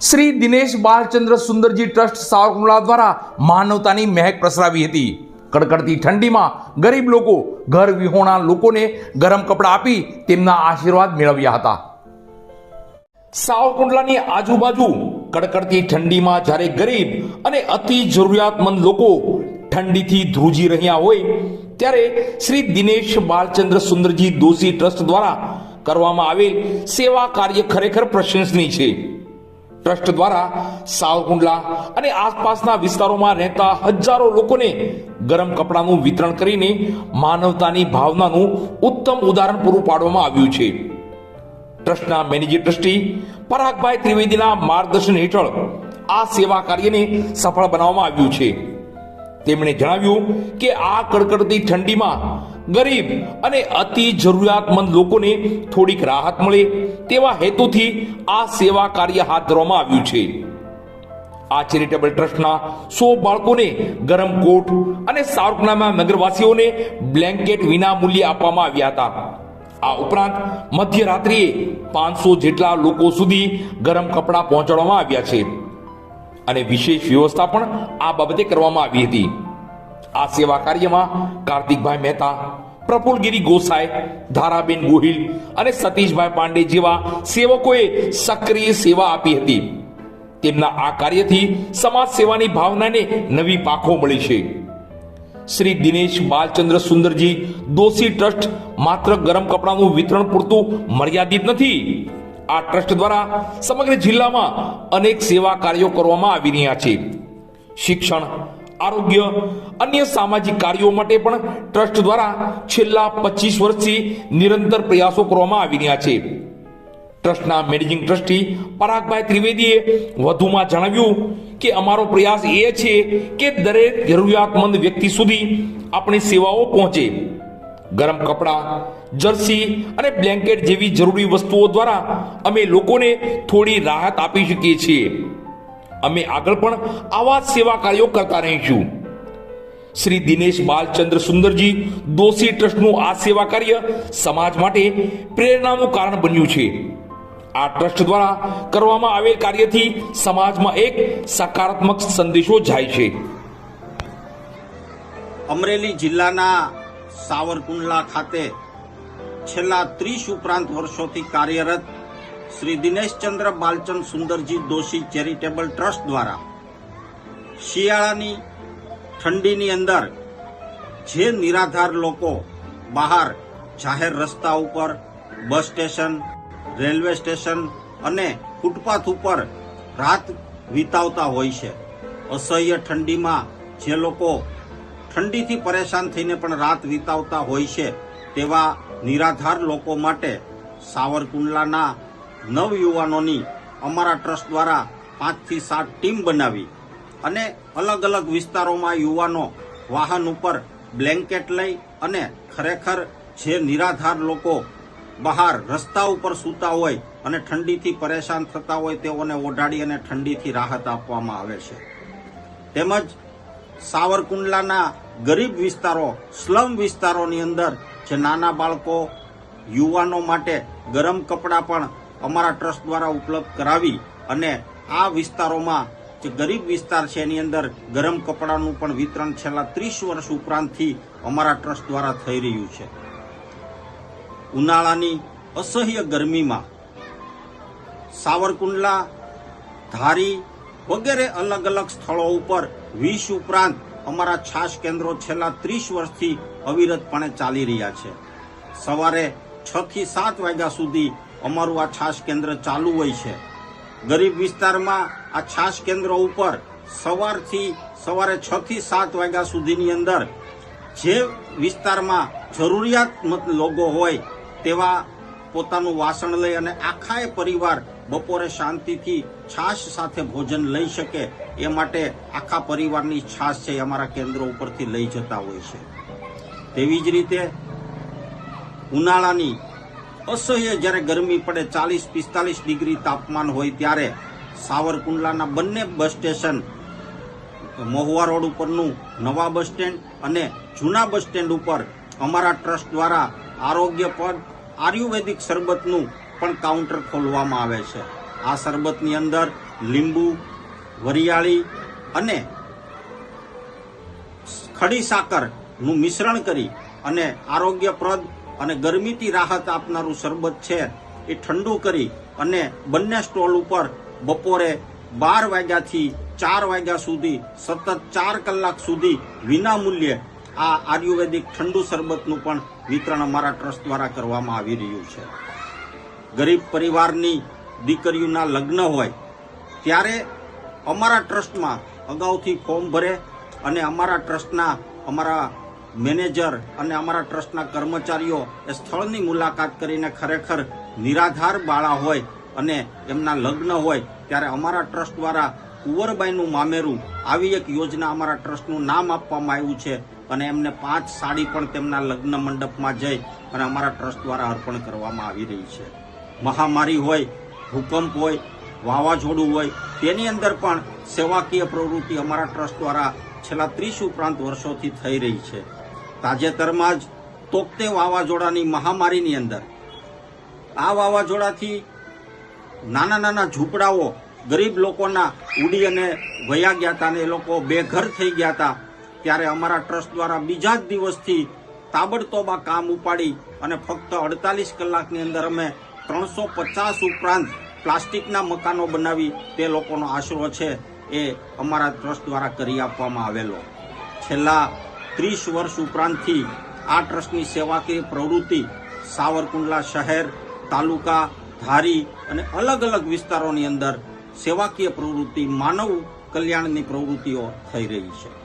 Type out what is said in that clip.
Shri Dinesh Balchandra Sundarji trust Savarkundla દ્વારા માનવતાની મહેક પ્રસરાવી હતી. કડકડતી ઠંડીમાં ગરીબ લોકો, ઘર વિહોણા લોકોને ગરમ કપડાં આપી તેમના આશીર્વાદ મેળવ્યા હતા. સાવરકુંડલાની આજુબાજુ કડકડતી ઠંડીમાં જ્યારે ગરીબ અને અતિ જરૂરિયાતમંદ લોકો ઠંડીથી ધ્રુજી રહ્યા હોય, ત્યારે શ્રી દિનેશ બાલચંદ્ર સુંદરજી દોશી ટ્રસ્ટ દ્વારા કરવામાં આવેલ સેવા કાર્ય ખરેખર પ્રશંસનીય છે. ટ્રસ્ટ દ્વારા સાવકુંડલા અને આસપાસના વિસ્તારોમાં રહેતા હજારો લોકોને ગરમ કપડાનું વિતરણ કરીને માનવતાની ભાવનાનું ઉત્તમ ઉદાહરણ પૂરું પાડવામાં આવ્યું છે. ટ્રસ્ટના મેનેજર ટ્રસ્ટી પરાગભાઈ ત્રિવેદીના માર્ગદર્શન હેઠળ આ સેવા કાર્યને સફળ બનાવવામાં આવ્યું છે. તેમણે જણાવ્યું કે આ કડકડતી ઠંડીમાં ગરીબ અને અતિ જરૂરિયાતમંદ લોકોને થોડીક રાહત મળે તેવા હેતુથી આ સેવા કાર્ય હાથ ધરવામાં આવ્યું છે. આ ચેરિટેબલ ટ્રસ્ટના સો બાળકોને ગરમ કોટ અને સાવરકુંડલાના નગરવાસીઓને બ્લેન્કેટ વિના મૂલ્યે આપવામાં આવ્યા હતા. આ ઉપરાંત મધ્યરાત્રિએ પાંચસો જેટલા લોકો સુધી ગરમ કપડાં પહોંચાડવામાં આવ્યા છે. અને વિશેષ વ્યવસ્થા પણ આ બાબતે કરવામાં આવી હતી. આ સેવા કાર્યમાં કાર્તિકભાઈ મહેતા પ્રફુલગીરી ગોસાઈ, ધારાબેન ગોહિલ અને સતીશભાઈ પાંડે જેવા સેવકોએ સક્રિય સેવા આપી હતી. તેમના આ કાર્યથી સમાજ સેવાની ભાવનાને નવી પાંખો મળી છે. શ્રી દિનેશ બાલચંદ્ર સુંદરજી, દોશી ટ્રસ્ટ માત્ર ગરમ કપડાનું વિતરણ પૂરતું મર્યાદિત નથી આ ટ્રસ્ટ દ્વારા સમગ્ર જિલ્લામાં અનેક સેવા કાર્યો કરવામાં આવી રહ્યા છે. શિક્ષણ, આરોગ્ય, અન્ય સામાજિક કાર્યો માટે પણ ટ્રસ્ટ દ્વારા છેલ્લા પચીસ વર્ષથી નિરંતર પ્રયાસો કરવામાં આવી રહ્યા છે. ટ્રસ્ટના મેનેજિંગ ટ્રસ્ટી પરાગભાઈ ત્રિવેદીએ વધુમાં જણાવ્યું કે અમારો પ્રયાસ એ છે કે દરેક જરૂરિયાતમંદ વ્યક્તિ સુધી આપણી સેવાઓ પહોંચે. ગરમ કપડાં જર્સી અને બ્લેન્કેટ જેવી જરૂરી વસ્તુઓ દ્વારા અમે લોકોને થોડી રાહત આપી શકીએ છીએ. અમે આગળ પણ આવા સેવા કાર્યો કરતા રહીશું. શ્રી દિનેશ બાલચંદ્ર સુંદરજી દોશી ટ્રસ્ટનું આ સેવા કાર્ય સમાજ માટે પ્રેરણાનું કારણ બન્યું છે. આ ટ્રસ્ટ દ્વારા કરવામાં આવેલ કાર્યથી સમાજમાં એક સકારાત્મક સંદેશો જાય છે. અમરેલી જિલ્લાના સાવરકુંડલા ખાતે છેલ્લા ત્રીસ ઉપરાંત વર્ષોથી કાર્યરત શ્રી દિનેશચંદ્ર બાલચંદ સુંદરજી દોશી ચેરિટેબલ ટ્રસ્ટ દ્વારા શિયાળાની ઠંડીની અંદર જે નિરાધાર લોકો બહાર જાહેર રસ્તા ઉપર, બસ સ્ટેશન, રેલવે સ્ટેશન અને ફૂટપાથ ઉપર રાત વિતાવતા હોય છે. અસહ્ય ઠંડીમાં જે લોકો ઠંડીથી પરેશાન થઈને પણ રાત વિતાવતા હોય છે તેવા નિરાધાર લોકો માટે સાવરકુંડલાના નવયુવાનોની અમારા ટ્રસ્ટ દ્વારા પાંચથી સાત ટીમ બનાવી અને અલગ અલગ વિસ્તારોમાં યુવાનો વાહન ઉપર બ્લેન્કેટ લઈ અને ખરેખર જે નિરાધાર લોકો બહાર રસ્તા ઉપર સૂતા હોય અને ઠંડીથી પરેશાન થતા હોય તેઓને ઓઢાડી અને ઠંડીથી રાહત આપવામાં આવે છે. તેમજ સાવરકુંડલાના ગરીબ વિસ્તારો, સ્લમ વિસ્તારોની અંદર જે નાના બાળકો, યુવાનો માટે ગરમ કપડાં પણ અમારા ટ્રસ્ટ દ્વારા ઉપલબ્ધ કરાવી અને આ વિસ્તારોમાં જે ગરીબ વિસ્તાર છે એની અંદર ગરમ કપડાનું પણ વિતરણ છેલ્લા ત્રીસ વર્ષ ઉપરાંતથી અમારા ટ્રસ્ટ દ્વારા થઈ રહ્યું છે. ઉનાળાની અસહ્ય ગરમીમાં સાવરકુંડલા, ધારી વગેરે અલગ અલગ સ્થળો ઉપર વીસ ઉપરાંત અમારા છાશ કેન્દ્રો છેલ્લા ત્રીસ વર્ષથી અવિરતપણે ચાલી રહ્યા છે. સવારે છ થી સાત વાગ્યા સુધી અમારું આ છાશ કેન્દ્ર ચાલુ હોય છે. ગરીબ વિસ્તારમાં આ છાશ કેન્દ્રો ઉપર સવારથી સવારે છ થી સાત વાગ્યા સુધીની અંદર જે વિસ્તારમાં જરૂરિયાતમંદ લોકો હોય તેવા પોતાનું વાસણ લઈ અને આખાએ પરિવાર બપોરે શાંતિથી છાશ સાથે ભોજન લઈ શકે એ માટે આખા પરિવારની છાશ છે અમારા કેન્દ્રો ઉપરથી લઈ જતા હોય છે. તેવી જ રીતે ઉનાળાની અસહ્ય જ્યારે ગરમી પડે ચાલીસ પિસ્તાલીસ ડિગ્રી તાપમાન હોય ત્યારે સાવરકુંડલાના બંને બસ સ્ટેશન, મહુવા રોડ ઉપરનું નવા બસ સ્ટેન્ડ અને જૂના બસ સ્ટેન્ડ ઉપર અમારા ટ્રસ્ટ દ્વારા આરોગ્ય પદ, આયુર્વેદિક શરબતનું પણ કાઉન્ટર ખોલવામાં આવે છે. આ શરબતની અંદર લીંબુ, વરિયાળી અને ખડી સાકરનું મિશ્રણ કરી અને આરોગ્યપ્રદ અને ગરમીથી રાહત આપનારું શરબત છે એ ઠંડુ કરી અને બંને સ્ટોલ ઉપર બપોરે બાર વાગ્યાથી ચાર વાગ્યા સુધી, સતત ચાર કલાક સુધી વિના મૂલ્યે આ આયુર્વેદિક ઠંડુ શરબતનું પણ વિતરણ અમારા ટ્રસ્ટ દ્વારા કરવામાં આવી રહ્યું છે. ગરીબ પરિવારની દીકરીઓના લગ્ન હોય, ત્યારે અમારા ટ્રસ્ટમાં અગાઉથી ફોર્મ ભરે અને અમારા ટ્રસ્ટના અમારા મેનેજર અને અમારા ટ્રસ્ટના કર્મચારીઓ એ સ્થળની મુલાકાત કરીને ખરેખર નિરાધાર બાળા હોય અને એમના લગ્ન હોય ત્યારે અમારા ટ્રસ્ટ દ્વારા કુંવરબાઈનું મામેરું આવી એક યોજના અમારા ટ્રસ્ટનું નામ આપવામાં આવ્યું છે અને એમને પાંચ સાડી પણ તેમના લગ્ન મંડપમાં જઈ અને અમારા ટ્રસ્ટ દ્વારા અર્પણ કરવામાં આવી રહી છે. મહામારી હોય, ભૂકંપ હોય, વાવાઝોડું હોય, તેની અંદર પણ સેવાકીય પ્રવૃત્તિ અમારા ટ્રસ્ટ દ્વારા છેલ્લા ત્રીસ ઉપરાંત વર્ષોથી થઈ રહી છે. તાજેતરમાં જ તોકતે વાવાઝોડાની મહામારીની અંદર. આ વાવાઝોડાથી નાના નાના ઝૂંપડાઓ ગરીબ લોકોના ઉડી અને વયા ગયા હતા અને એ લોકો બેઘર થઈ ગયા હતા. ત્યારે અમારા ટ્રસ્ટ દ્વારા બીજા જ દિવસથી તાબડતોબા કામ ઉપાડી અને ફક્ત અડતાલીસ કલાકની અંદર અમે ત્રણસો પચાસ ઉપરાંત પ્લાસ્ટિકના મકાનો બનાવી તે લોકોનો આશરો છે એ અમારા ટ્રસ્ટ દ્વારા કરી આપવામાં આવેલો. છેલ્લા ત્રીસ વર્ષ ઉપરાંતથી આ ટ્રસ્ટની સેવાકીય પ્રવૃત્તિ સાવરકુંડલા શહેર, તાલુકા, ધારી અને અલગ અલગ વિસ્તારોની અંદર સેવાકીય પ્રવૃત્તિ, માનવ કલ્યાણની પ્રવૃત્તિઓ થઈ રહી છે.